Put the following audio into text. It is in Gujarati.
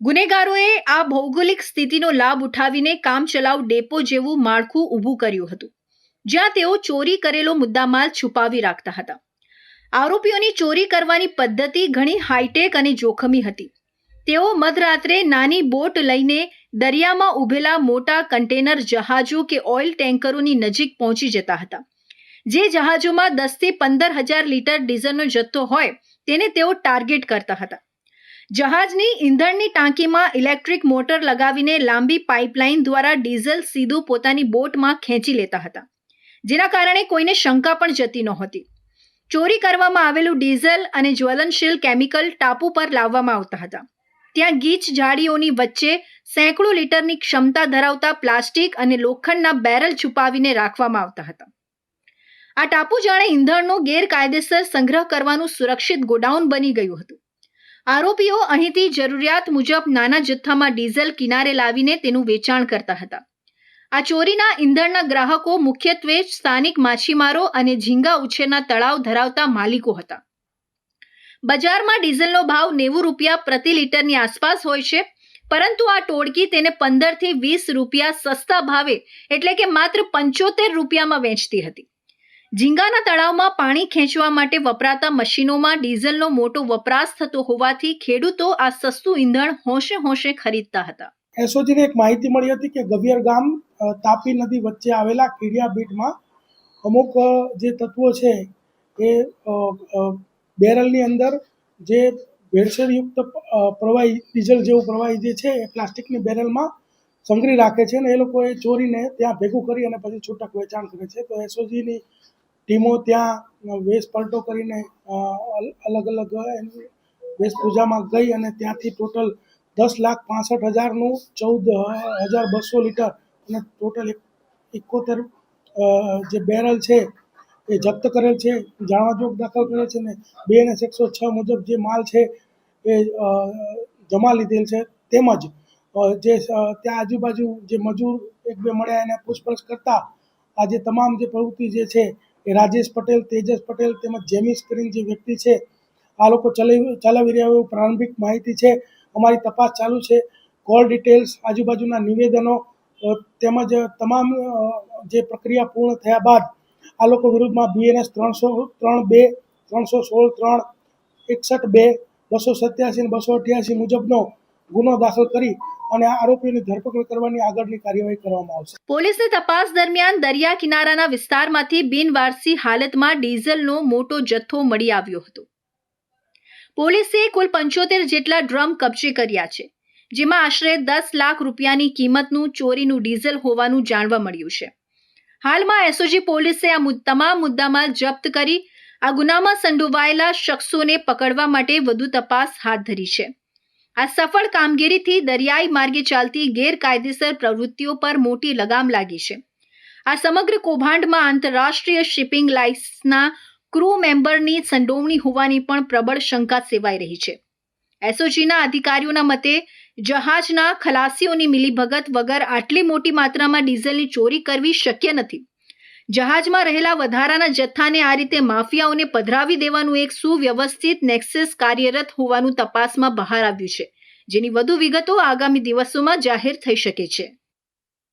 ગુનેગારોએ આ ભૌગોલિક સ્થિતિનો લાભ ઉઠાવીને કામચલાઉ ડેપો જેવું માળખું ઊભું કર્યું હતું, જ્યાં તેઓ ચોરી કરેલો મુદ્દામાલ છુપાવી રાખતા હતા. આરોપીઓની ચોરી કરવાની પદ્ધતિ ઘણી હાઈટેક અને જોખમી હતી. તેઓ મધરાત્રે નાની બોટ લઈને દરિયામાં ઊભેલા મોટા કન્ટેનર જહાજો કે ઓઇલ ટેન્કરોની નજીક પહોંચી જતા હતા. જે જહાજોમાં દસથી પંદર હજાર લીટર ડીઝલનો જથ્થો હોય, તેને તેઓ ટાર્ગેટ કરતા હતા. જહાજની ઈંધણની ટાંકીમાં ઇલેક્ટ્રિક મોટર લગાવીને લાંબી પાઇપલાઇન દ્વારા ડીઝલ સીધું પોતાની બોટમાં ખેંચી લેતા હતા. જેના કારણે કોઈને શંકા પણ જતી નહોતી. ચોરી કરવામાં આવેલું ડીઝલ અને જ્વલનશીલ કેમિકલ ટાપુ પર લાવવામાં આવતા હતા. ત્યાં ગીચ ઝાડીઓની વચ્ચે સેંકડો લીટરની ક્ષમતા ધરાવતા પ્લાસ્ટિક અને લોખંડના બેરલ છુપાવીને રાખવામાં આવતા હતા. આ ટાપુ જાણે ઈંધણનો ગેરકાયદેસર સંગ્રહ કરવાનું સુરક્ષિત ગોડાઉન બની ગયું હતું. આરોપીઓ અહીંથી જરૂરિયાત મુજબ નાના જથ્થામાં ડીઝલ કિનારે લાવીને તેનું વેચાણ કરતા હતા. આ ચોરીના ઈંધણના ગ્રાહકો મુખ્યત્વે સ્થાનિક માછીમારો અને ઝીંગા ઉછેરના તળાવ ધરાવતા માલિકો હતા. બજારમાં ડીઝલનો ભાવ નેવું રૂપિયા પ્રતિ લીટરની આસપાસ હોય છે, પરંતુ આ ટોળકી તેને પંદરથી વીસ રૂપિયા સસ્તા ભાવે, એટલે કે માત્ર પંચોતેર રૂપિયામાં વેચતી હતી. ઝીંગાના તળાવમાં પાણી ખેંચવા માટે વપરાતા મશીનોમાં ડીઝલનો મોટો વપરાશ થતો હોવાથી ખેડૂતો આ સસ્તું ઈંધણ હોંશે હોંશે ખરીદતા હતા. એસઓજીને એક માહિતી મળી હતી કે ગવિયર ગામ તાપી નદી વચ્ચે આવેલા કીડિયા બીટમાં અમુક જે તત્વો છે એ બેરલની અંદર જે ભેળસેળયુક્ત પ્રવાહી, ડીઝલ જેવું પ્રવાહી જે છે એ પ્લાસ્ટિકની બેરલમાં સંગ્રહી રાખે છે અને એ લોકોએ ચોરીને ત્યાં ભેગું કરી અને પછી છૂટક વેચાણ કરે છે. તો એસઓજીની ટીમો ત્યાં વેશ પલટો કરીને અલગ અલગ વેશભૂજામાં ગઈ અને ત્યાંથી ટોટલ દસ લાખ પાસઠ હજારનું ચૌદ હજાર બસો લીટર અને ટોટલ એકોતેર જે બેરલ છે એ જપ્ત કરેલ છે જાણવાજોગ દાખલ કરેલ છે ને બે અને એકસો છ મુજબ જે માલ છે એ જમા લીધેલ છે. તેમજ જે ત્યાં આજુબાજુ જે મજૂર એક બે મળ્યા એને પૂછપરછ કરતા આજે તમામ જે પ્રવૃત્તિ જે છે રાજેશ પટેલ, તેજસ પટેલ તેમજ જેમિસ કરીને જે વ્યક્તિ છે, આ લોકો ચલાવી ચલાવી રહ્યા એવું પ્રારંભિક માહિતી છે. અમારી તપાસ ચાલુ છે. કોલ ડિટેલ્સ, આજુબાજુના નિવેદનો તેમજ તમામ જે પ્રક્રિયા પૂર્ણ થયા બાદ આ લોકો વિરુદ્ધમાં બીએનએસ ત્રણસો, ત્રણ બે, ત્રણસો સોળ ત્રણ, એકસઠ બે, બસો સત્યાસી બસો અઠ્યાસી મુજબનો ગુનો દાખલ કરી અને આ આરોપીની ધરપકડ કરવાની આગળની કાર્યવાહી કરવામાં આવશે. પોલીસની તપાસ દરમિયાન દરિયા કિનારાના વિસ્તારમાંથી બિનવારસી હાલતમાં ડીઝલનો મોટો જથ્થો મળી આવ્યો હતો. પોલીસે કુલ પંચોતેર જેટલા ડ્રમ કબજે કર્યા છે, જેમાં આશરે દસ લાખ રૂપિયાની કિંમતનું ચોરીનું ડીઝલ હોવાનું જાણવા મળ્યું છે. હાલમાં એસઓજી પોલીસે આ તમામ મુદ્દામાં જપ્ત કરી આ ગુનામાં સંડોવાયેલા શખ્સોને પકડવા માટે વધુ તપાસ હાથ ધરી છે. આ સફળ કામગીરીથી દરિયાઈ માર્ગે ચાલતી ગેરકાયદેસર પ્રવૃત્તિઓ પર મોટી લગામ લાગી છે. આ સમગ્ર કૌભાંડમાં આંતરરાષ્ટ્રીય શિપિંગ લાઇન્સના ક્રૂ મેમ્બરની સંડોવણી હોવાની પણ પ્રબળ શંકા સેવાઈ રહી છે. એસઓજીના અધિકારીઓના મતે, જહાજના ખલાસીઓની મિલીભગત વગર આટલી મોટી માત્રામાં ડીઝલની ચોરી કરવી શક્ય નથી. જહાજમાં રહેલા વધારાના જથ્થાને આ રીતે માફિયાઓને પધરાવી દેવાનું એક સુવ્યવસ્થિત નેક્સેસ કાર્યરત હોવાનું તપાસમાં બહાર આવ્યું છે, જેની વધુ વિગતો આગામી દિવસોમાં જાહેર થઈ શકે છે.